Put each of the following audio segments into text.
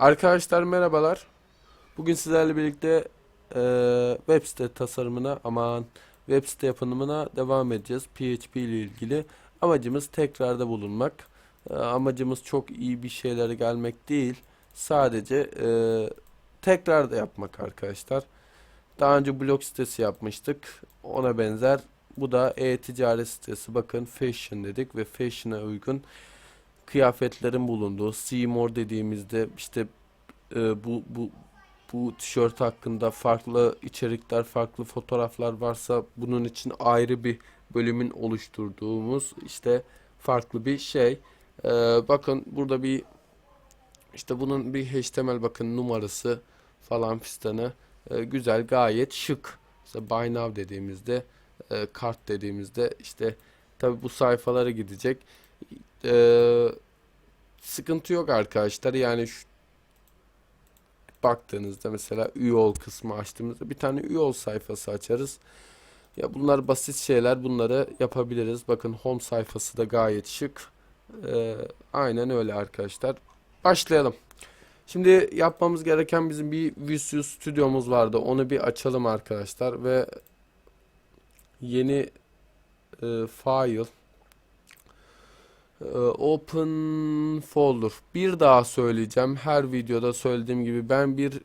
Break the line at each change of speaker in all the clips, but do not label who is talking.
Arkadaşlar merhabalar. Bugün sizlerle birlikte eee, web site tasarımına aman web site yapımına devam edeceğiz. PHP ile ilgili. Amacımız tekrarda bulunmak. Eee, amacımız çok iyi bir şeylere gelmek değil. Sadece eee tekrar yapmak arkadaşlar. Daha önce blog sitesi yapmıştık. Ona benzer. Bu da e-ticaret sitesi. Bakın fashion dedik ve fashion'a uygun kıyafetlerin bulunduğu Seymour dediğimizde işte e, bu bu bu tişört hakkında farklı içerikler, farklı fotoğraflar varsa bunun için ayrı bir bölümün oluşturduğumuz işte farklı bir şey. E, bakın burada bir işte bunun bir HTML bakın numarası falan fistanı e, güzel gayet şık. İşte buy now dediğimizde e, kart dediğimizde işte tabi bu sayfalara gidecek. E, sıkıntı yok arkadaşlar. Yani şu, baktığınızda mesela üye ol kısmı açtığımızda bir tane üye ol sayfası açarız. Ya bunlar basit şeyler. Bunları yapabiliriz. Bakın home sayfası da gayet şık. E, aynen öyle arkadaşlar. Başlayalım. Şimdi yapmamız gereken bizim bir Visual Studio'muz vardı. Onu bir açalım arkadaşlar ve yeni e, file open folder. Bir daha söyleyeceğim. Her videoda söylediğim gibi ben bir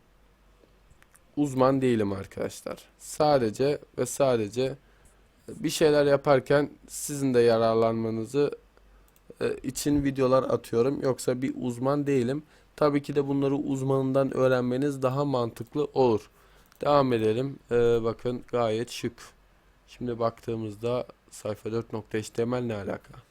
uzman değilim arkadaşlar. Sadece ve sadece bir şeyler yaparken sizin de yararlanmanızı e, için videolar atıyorum. Yoksa bir uzman değilim. Tabii ki de bunları uzmanından öğrenmeniz daha mantıklı olur. Devam edelim. Ee, bakın gayet şık. Şimdi baktığımızda sayfa 4.html ne alaka?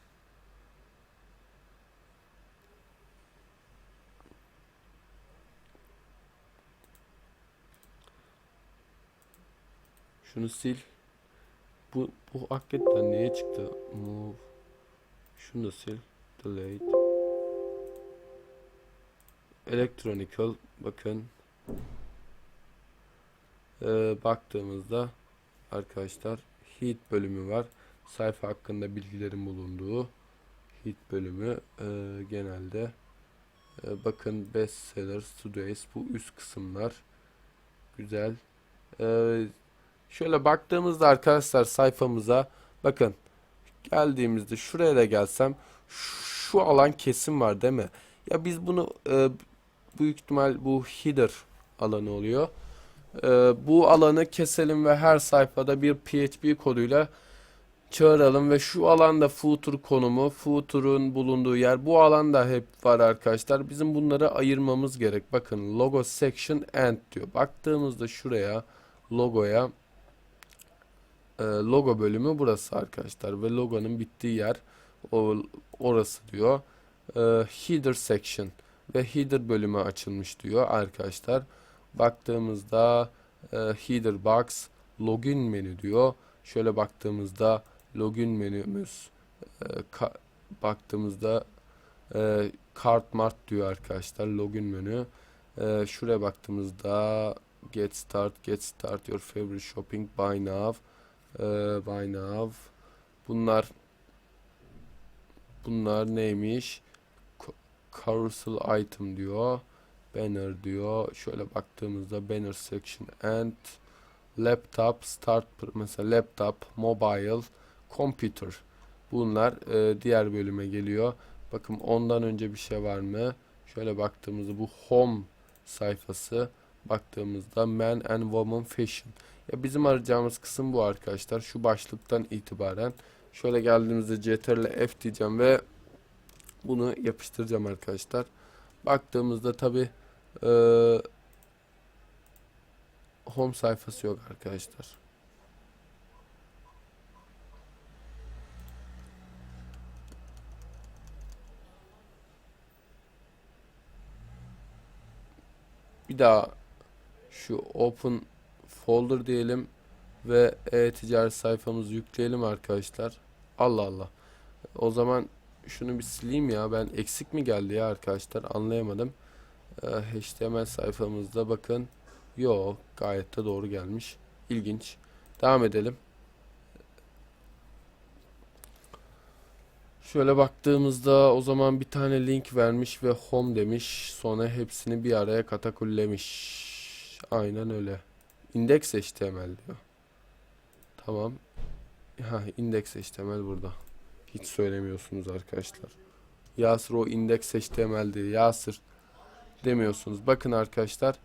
Şunu sil. Bu, bu hakikaten neye çıktı? Move. Şunu da sil. Delete. Electronical bakın Ee, baktığımızda arkadaşlar heat bölümü var sayfa hakkında bilgilerin bulunduğu heat bölümü ee, genelde ee, bakın bestseller today's bu üst kısımlar güzel Ee, şöyle baktığımızda arkadaşlar sayfamıza bakın geldiğimizde şuraya da gelsem şu alan kesim var değil mi ya biz bunu e, büyük ihtimal bu header alanı oluyor. Ee, bu alanı keselim ve her sayfada bir PHP koduyla çağıralım ve şu alanda footer konumu, footer'ın bulunduğu yer bu alanda hep var arkadaşlar. Bizim bunları ayırmamız gerek. Bakın logo section end diyor. Baktığımızda şuraya logoya e, logo bölümü burası arkadaşlar ve logonun bittiği yer o orası diyor. E, header section ve header bölümü açılmış diyor arkadaşlar. Baktığımızda e, header box login menü diyor. Şöyle baktığımızda login menümüz e, ka- baktığımızda e, kart mart diyor arkadaşlar login menü. E, şuraya baktığımızda get start get start your favorite shopping buy now e, buy now bunlar bunlar neymiş? carousel item diyor. Banner diyor. Şöyle baktığımızda banner section and laptop start mesela laptop, mobile, computer. Bunlar e, diğer bölüme geliyor. Bakın ondan önce bir şey var mı? Şöyle baktığımızda bu home sayfası baktığımızda man and woman fashion. Ya bizim arayacağımız kısım bu arkadaşlar. Şu başlıktan itibaren şöyle geldiğimizde ctrl F diyeceğim ve bunu yapıştıracağım arkadaşlar. Baktığımızda tabi e, home sayfası yok arkadaşlar. Bir daha şu open folder diyelim ve e-ticaret sayfamızı yükleyelim arkadaşlar. Allah Allah. O zaman şunu bir sileyim ya. Ben eksik mi geldi ya arkadaşlar? Anlayamadım. Ee, HTML sayfamızda bakın. Yo gayet de doğru gelmiş. İlginç. Devam edelim. Şöyle baktığımızda o zaman bir tane link vermiş ve home demiş. Sonra hepsini bir araya katakullemiş. Aynen öyle. Index HTML diyor. Tamam. Ha, index HTML burada. Hiç söylemiyorsunuz arkadaşlar. Yasir o index HTML diye. Yasir demiyorsunuz. Bakın arkadaşlar.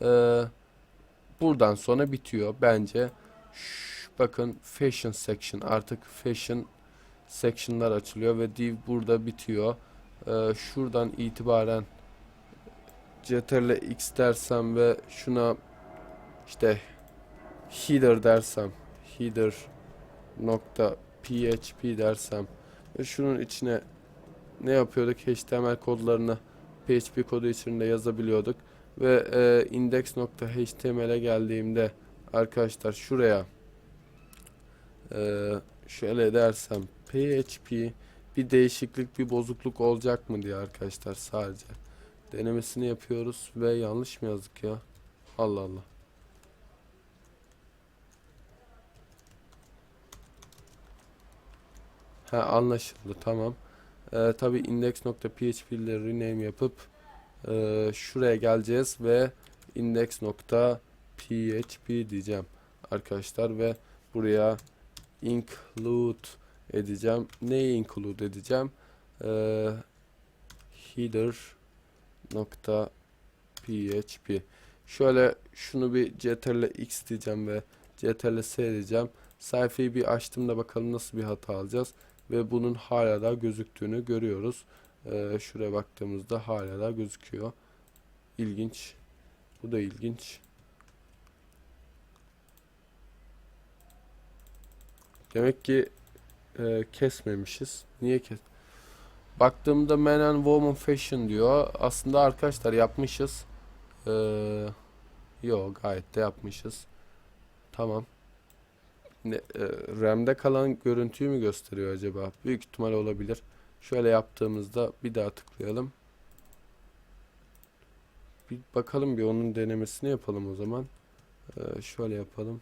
eee, buradan sonra bitiyor bence. Şş, bakın fashion section artık fashion section'lar açılıyor ve div burada bitiyor. Eee, şuradan itibaren ctrl x dersem ve şuna işte header dersem header nokta php dersem ve şunun içine ne yapıyorduk? HTML kodlarını PHP kodu içinde yazabiliyorduk. Ve e, index.html'e geldiğimde arkadaşlar şuraya e, şöyle dersem PHP bir değişiklik bir bozukluk olacak mı diye arkadaşlar sadece denemesini yapıyoruz. Ve yanlış mı yazdık ya? Allah Allah Ha anlaşıldı tamam. Ee, tabi index.php ile rename yapıp e, şuraya geleceğiz ve index.php diyeceğim arkadaşlar ve buraya include edeceğim. Neyi include edeceğim? Ee, header şöyle şunu bir ctrl x diyeceğim ve ctrl s diyeceğim sayfayı bir açtığımda bakalım nasıl bir hata alacağız ve bunun hala da gözüktüğünü görüyoruz. Ee, şuraya baktığımızda hala da gözüküyor. İlginç. Bu da ilginç. Demek ki e, kesmemişiz. Niye kes? Baktığımda men and woman fashion diyor. Aslında arkadaşlar yapmışız. Ee, yo gayet de yapmışız. Tamam. Ne, e, RAM'de kalan görüntüyü mü gösteriyor acaba? Büyük ihtimal olabilir. Şöyle yaptığımızda bir daha tıklayalım. Bir bakalım bir onun denemesini yapalım o zaman. Ee, şöyle yapalım.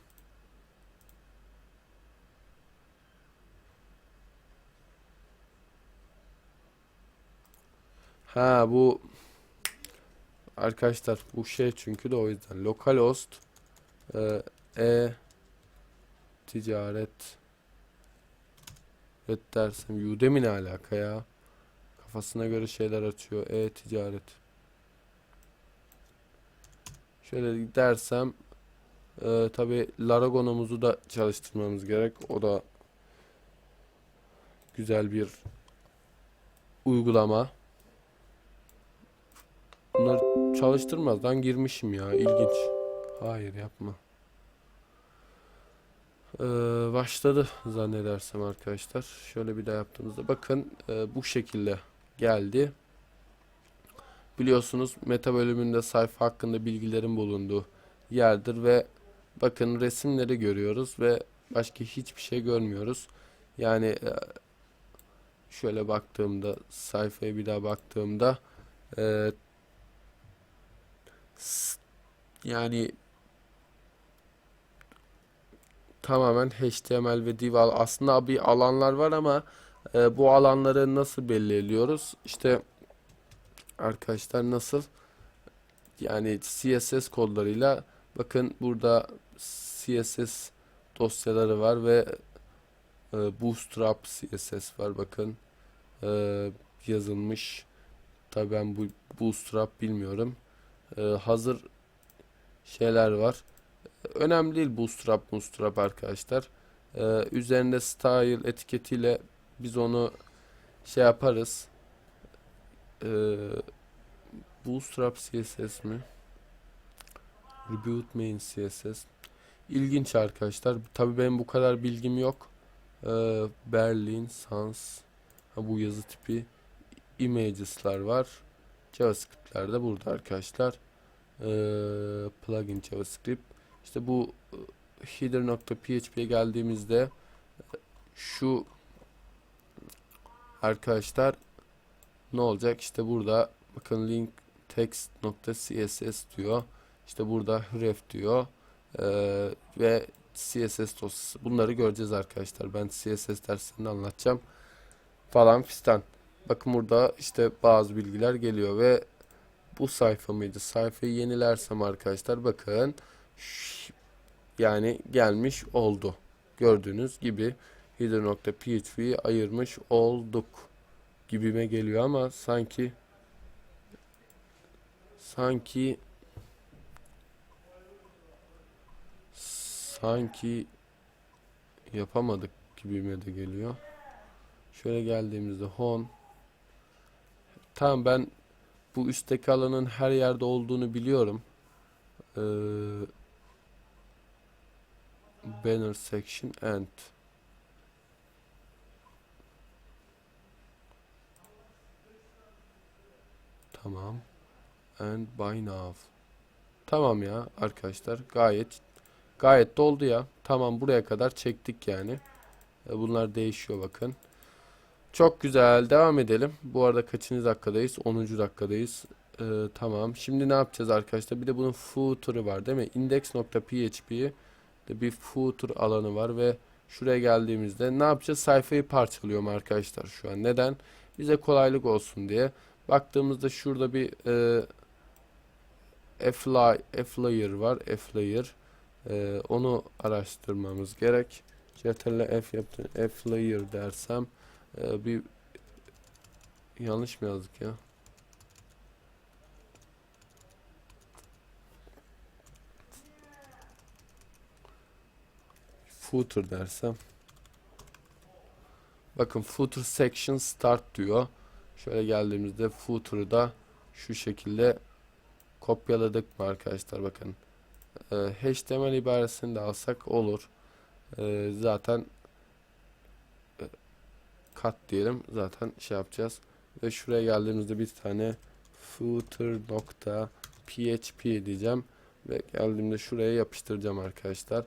Ha bu arkadaşlar bu şey çünkü de o yüzden localhost e, e ticaret. Et dersem Udemy ne alaka ya? Kafasına göre şeyler açıyor. E-ticaret. Şöyle dersem e, tabi Laragon'umuzu da çalıştırmamız gerek. O da güzel bir uygulama. Bunları çalıştırmazdan girmişim ya. İlginç. Hayır yapma ee, başladı zannedersem arkadaşlar. Şöyle bir daha yaptığımızda bakın e, bu şekilde geldi. Biliyorsunuz meta bölümünde sayfa hakkında bilgilerin bulunduğu yerdir ve bakın resimleri görüyoruz ve başka hiçbir şey görmüyoruz. Yani e, şöyle baktığımda sayfaya bir daha baktığımda e, yani tamamen HTML ve div aslında bir alanlar var ama e, bu alanları nasıl belirliyoruz? İşte arkadaşlar nasıl? Yani CSS kodlarıyla bakın burada CSS dosyaları var ve e, Bootstrap CSS var. Bakın e, yazılmış. Tabi ben bu Bootstrap bilmiyorum. E, hazır şeyler var önemli değil bootstrap bootstrap arkadaşlar. Ee, üzerinde style etiketiyle biz onu şey yaparız. Ee, bootstrap CSS mi? Reboot main CSS. İlginç arkadaşlar. Tabii benim bu kadar bilgim yok. Ee, Berlin Sans ha, bu yazı tipi images'lar var. JavaScript'ler de burada arkadaşlar. Ee, plugin JavaScript işte bu e, header.php'ye geldiğimizde şu arkadaşlar ne olacak? İşte burada bakın link text.css diyor. İşte burada href diyor. Ee, ve CSS dosyası. Bunları göreceğiz arkadaşlar. Ben CSS dersinde anlatacağım. falan fistan. Bakın burada işte bazı bilgiler geliyor ve bu sayfa mıydı? Sayfayı yenilersem arkadaşlar bakın yani gelmiş oldu. Gördüğünüz gibi header.php'yi ayırmış olduk gibime geliyor ama sanki sanki sanki yapamadık gibime de geliyor. Şöyle geldiğimizde home Tamam ben bu üstteki alanın her yerde olduğunu biliyorum. Ee, banner section and Tamam. And by now. Tamam ya arkadaşlar gayet gayet doldu ya. Tamam buraya kadar çektik yani. E, Bunlar değişiyor bakın. Çok güzel. Devam edelim. Bu arada kaçıncı dakikadayız? 10. dakikadayız. Ee, tamam. Şimdi ne yapacağız arkadaşlar? Bir de bunun footer'ı var değil mi? Index.php'de bir footer alanı var ve şuraya geldiğimizde ne yapacağız? Sayfayı parçalıyorum arkadaşlar şu an. Neden? Bize kolaylık olsun diye. Baktığımızda şurada bir e, F-layer var. F-layer. Ee, onu araştırmamız gerek. Ctrl F yaptım. F-layer dersem ee, bir yanlış mı yazdık ya? Footer dersem. Bakın footer section start diyor. Şöyle geldiğimizde footer'ı da şu şekilde kopyaladık mı arkadaşlar bakın. Ee, HTML ibaresini de alsak olur. Ee, zaten kat diyelim. Zaten şey yapacağız. Ve şuraya geldiğimizde bir tane footer php diyeceğim. Ve geldiğimde şuraya yapıştıracağım arkadaşlar.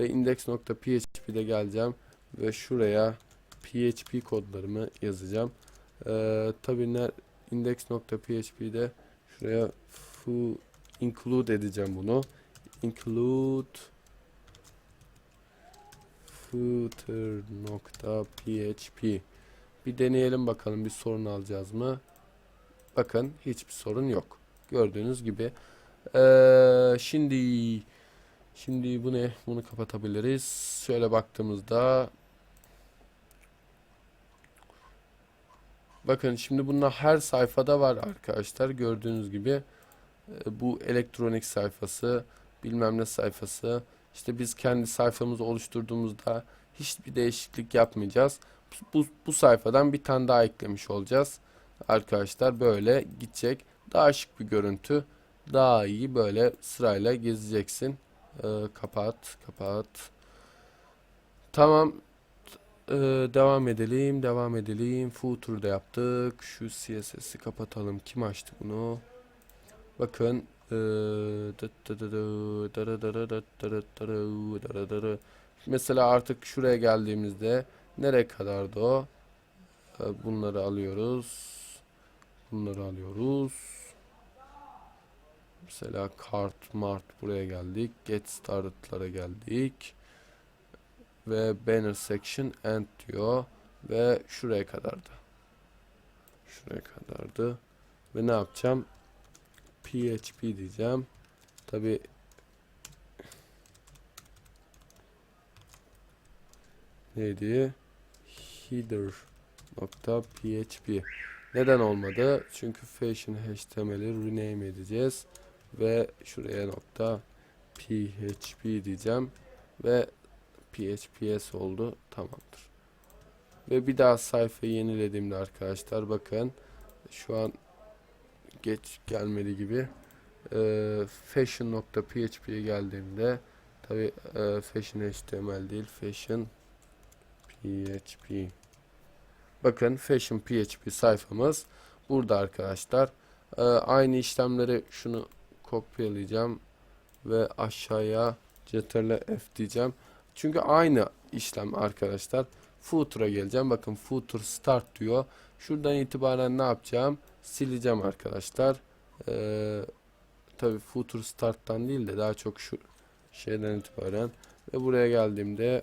Ve index nokta php'de geleceğim. Ve şuraya php kodlarımı yazacağım. Ee, tabii ne index nokta php'de şuraya include edeceğim bunu. Include footer.php bir deneyelim bakalım bir sorun alacağız mı? Bakın hiçbir sorun yok. Gördüğünüz gibi. Ee, şimdi şimdi bu ne? Bunu kapatabiliriz. Şöyle baktığımızda Bakın şimdi bunlar her sayfada var arkadaşlar. Gördüğünüz gibi e, bu elektronik sayfası, bilmem ne sayfası. İşte biz kendi sayfamızı oluşturduğumuzda hiçbir değişiklik yapmayacağız bu, bu sayfadan bir tane daha eklemiş olacağız. Arkadaşlar böyle gidecek. Daha şık bir görüntü. Daha iyi böyle sırayla gezeceksin. Ee, kapat, kapat. Tamam. Ee, devam edelim, devam edelim. Footer'da yaptık. Şu CSS'i kapatalım. Kim açtı bunu? Bakın. Mesela artık şuraya geldiğimizde Nereye kadardı o? Ee, bunları alıyoruz. Bunları alıyoruz. Mesela kart mart buraya geldik. Get started'lara geldik. Ve banner section end diyor. Ve şuraya kadardı. Şuraya kadardı. Ve ne yapacağım? PHP diyeceğim. Tabi neydi? header.php neden olmadı? Çünkü fashion html'i rename edeceğiz ve şuraya nokta php diyeceğim ve phps oldu tamamdır. Ve bir daha sayfayı yenilediğimde arkadaşlar bakın şu an geç gelmeli gibi e, fashion.php'ye geldiğimde tabi e, fashion html değil fashion PHP. Bakın Fashion PHP sayfamız burada arkadaşlar. Ee, aynı işlemleri şunu kopyalayacağım ve aşağıya Ctrl F diyeceğim. Çünkü aynı işlem arkadaşlar. Footer'a geleceğim. Bakın Footer Start diyor. Şuradan itibaren ne yapacağım? Sileceğim arkadaşlar. Ee, Tabi Footer Start'tan değil de daha çok şu şeyden itibaren ve buraya geldiğimde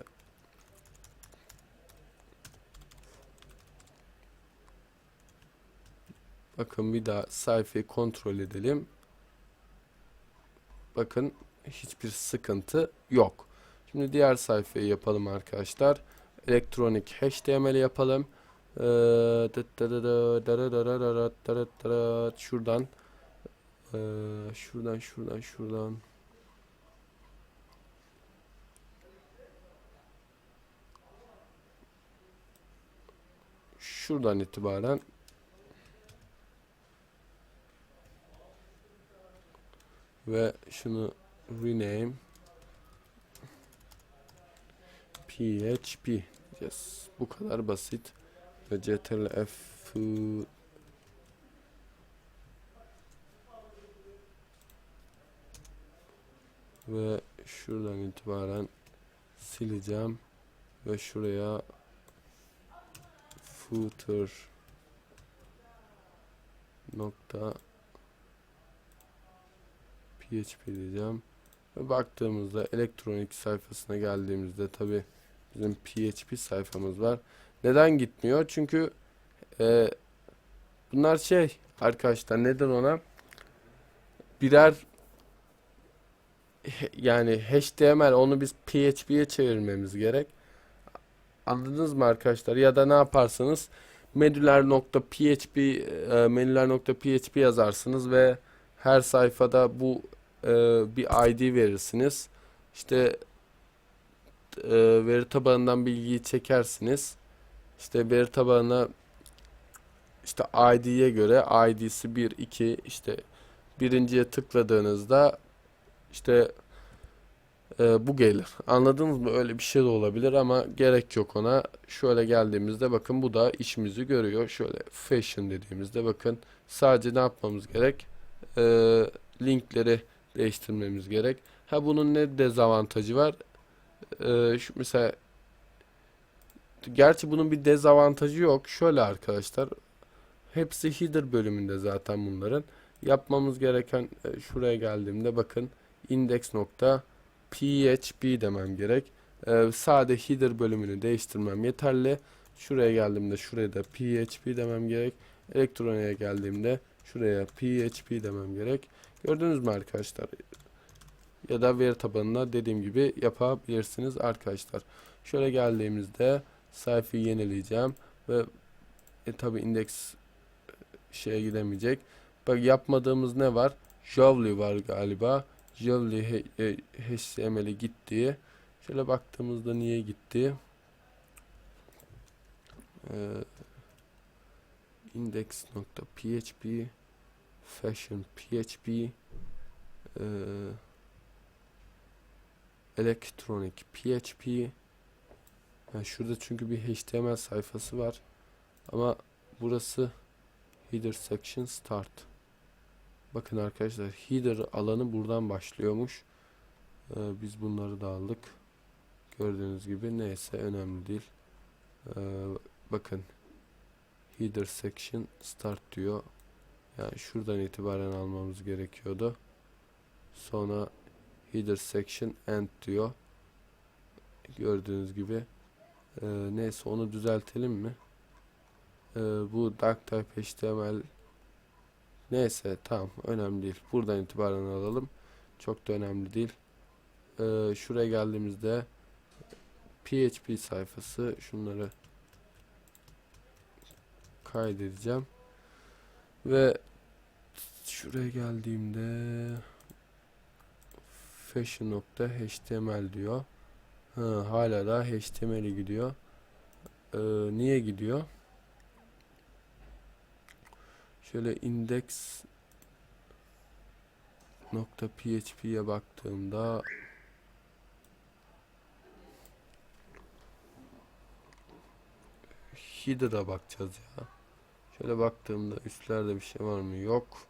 Bakın bir daha sayfayı kontrol edelim. Bakın hiçbir sıkıntı yok. Şimdi diğer sayfayı yapalım arkadaşlar. Elektronik HTML yapalım. Şuradan şuradan şuradan şuradan şuradan itibaren ve şunu rename php diyeceğiz. Bu kadar basit. Ve ctrl f ve şuradan itibaren sileceğim ve şuraya footer nokta php diyeceğim ve baktığımızda elektronik sayfasına geldiğimizde tabi bizim php sayfamız var neden gitmiyor çünkü e, bunlar şey arkadaşlar neden ona birer yani HTML onu biz PHP'ye çevirmemiz gerek. Anladınız mı arkadaşlar? Ya da ne yaparsınız? menüler.php e, menüler.php yazarsınız ve her sayfada bu e, bir ID verirsiniz. İşte e, veri tabanından bilgiyi çekersiniz. İşte veri tabanına işte ID'ye göre ID'si 1 2 işte birinciye tıkladığınızda işte e, bu gelir. Anladınız mı? Öyle bir şey de olabilir ama gerek yok ona. Şöyle geldiğimizde bakın bu da işimizi görüyor. Şöyle fashion dediğimizde bakın sadece ne yapmamız gerek? E, linkleri değiştirmemiz gerek. Ha bunun ne dezavantajı var? E, şu mesela gerçi bunun bir dezavantajı yok. Şöyle arkadaşlar hepsi header bölümünde zaten bunların. Yapmamız gereken e, şuraya geldiğimde bakın index.php demem gerek. Ee, sade header bölümünü değiştirmem yeterli. Şuraya geldiğimde şuraya da php demem gerek. Elektroniğe geldiğimde şuraya php demem gerek. Gördünüz mü arkadaşlar? Ya da veri tabanına dediğim gibi yapabilirsiniz arkadaşlar. Şöyle geldiğimizde sayfayı yenileyeceğim ve e, tabi indeks şeye gidemeyecek. Bak yapmadığımız ne var? Javli var galiba. Javli HTML'e gitti. Şöyle baktığımızda niye gitti? Ee, index.php fashion php ee, electronic php yani şurada çünkü bir HTML sayfası var ama burası header section start Bakın arkadaşlar header alanı buradan başlıyormuş. Ee, biz bunları da aldık. Gördüğünüz gibi neyse önemli değil. Ee, bakın header section start diyor. Yani şuradan itibaren almamız gerekiyordu. Sonra header section end diyor. Gördüğünüz gibi. Ee, neyse onu düzeltelim mi? Ee, bu dark type HTML Neyse tamam önemli değil. Buradan itibaren alalım. Çok da önemli değil. Ee, şuraya geldiğimizde PHP sayfası şunları kaydedeceğim. Ve şuraya geldiğimde fashion.html diyor. Ha, hala da HTML'e gidiyor. Ee, niye gidiyor? Şöyle index nokta php'ye baktığımda header'a bakacağız ya. Şöyle baktığımda üstlerde bir şey var mı? Yok.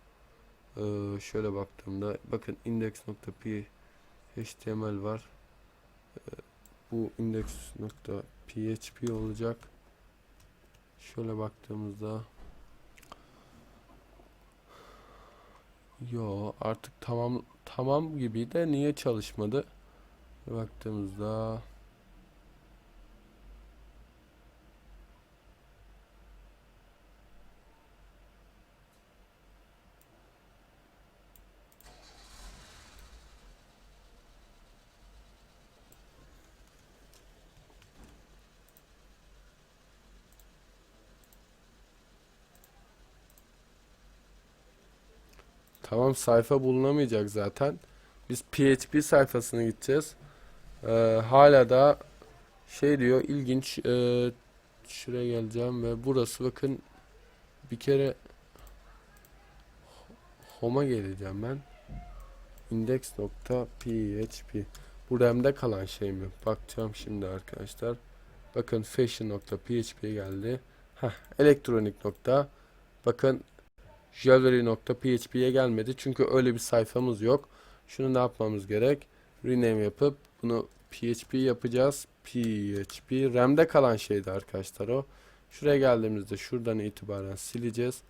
Ee, şöyle baktığımda bakın index.html var. Ee, bu index.php olacak. Şöyle baktığımızda Yo artık tamam tamam gibi de niye çalışmadı? Baktığımızda Tamam sayfa bulunamayacak zaten. Biz PHP sayfasına gideceğiz. Ee, hala da şey diyor ilginç ee, şuraya geleceğim ve burası bakın bir kere home'a geleceğim ben. index.php Bu RAM'de kalan şey mi? Bakacağım şimdi arkadaşlar. Bakın fashion.php'ye geldi. Heh, elektronik nokta. Bakın jewelry.php'ye gelmedi. Çünkü öyle bir sayfamız yok. Şunu ne yapmamız gerek? Rename yapıp bunu PHP yapacağız. PHP RAM'de kalan şeydi arkadaşlar o. Şuraya geldiğimizde şuradan itibaren sileceğiz.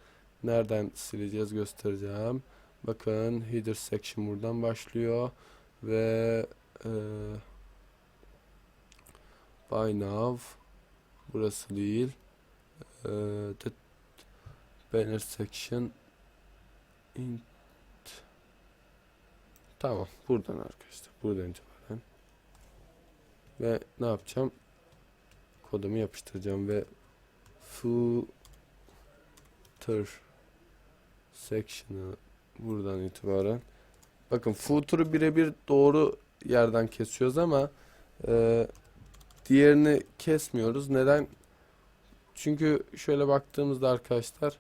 Nereden sileceğiz göstereceğim. Bakın header section buradan başlıyor ve e, by now burası değil. E, banner section int. Tamam buradan arkadaşlar buradan itibaren. Ve ne yapacağım? Kodumu yapıştıracağım ve footer section'ı buradan itibaren. Bakın footer'ı birebir doğru yerden kesiyoruz ama e, diğerini kesmiyoruz. Neden? Çünkü şöyle baktığımızda arkadaşlar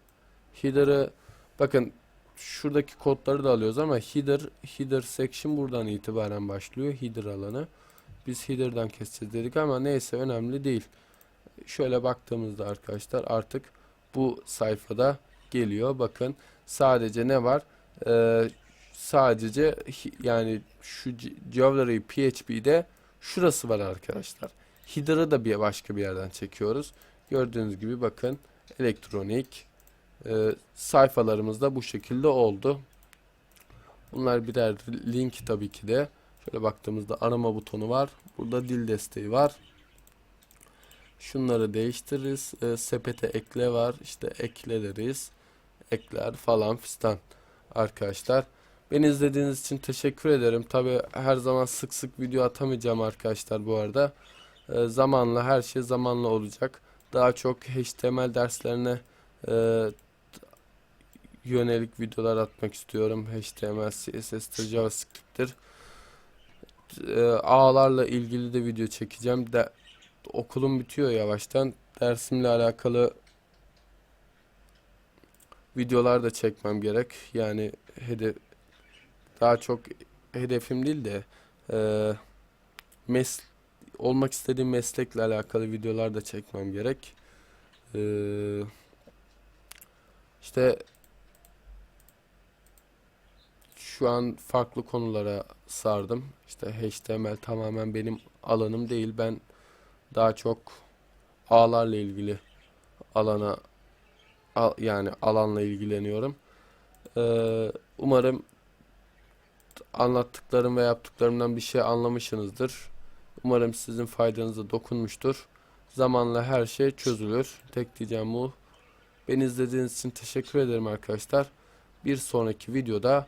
header'ı bakın şuradaki kodları da alıyoruz ama header header section buradan itibaren başlıyor header alanı. Biz header'dan keseceğiz dedik ama neyse önemli değil. Şöyle baktığımızda arkadaşlar artık bu sayfada geliyor. Bakın sadece ne var? Ee, sadece yani şu Jewelry PHP'de şurası var arkadaşlar. Header'ı da bir başka bir yerden çekiyoruz. Gördüğünüz gibi bakın elektronik e, sayfalarımız da bu şekilde oldu. Bunlar birer link tabii ki de. Şöyle baktığımızda arama butonu var. Burada dil desteği var. Şunları değiştiririz. E, sepete ekle var. İşte ekle deriz. Ekler falan fistan arkadaşlar. Beni izlediğiniz için teşekkür ederim. Tabii her zaman sık sık video atamayacağım arkadaşlar bu arada. E, zamanla her şey zamanla olacak. Daha çok HTML derslerine e, yönelik videolar atmak istiyorum. HTML, CSS'tir, JavaScript'tir. E, ağlarla ilgili de video çekeceğim. De, okulum bitiyor yavaştan. Dersimle alakalı videolar da çekmem gerek. Yani hedef daha çok hedefim değil de e, mes olmak istediğim meslekle alakalı videolar da çekmem gerek. E, işte şu an farklı konulara sardım. İşte HTML tamamen benim alanım değil. Ben daha çok ağlarla ilgili alana al- yani alanla ilgileniyorum. Ee, umarım anlattıklarım ve yaptıklarımdan bir şey anlamışsınızdır. Umarım sizin faydanıza dokunmuştur. Zamanla her şey çözülür. Tek diyeceğim bu. Beni izlediğiniz için teşekkür ederim arkadaşlar. Bir sonraki videoda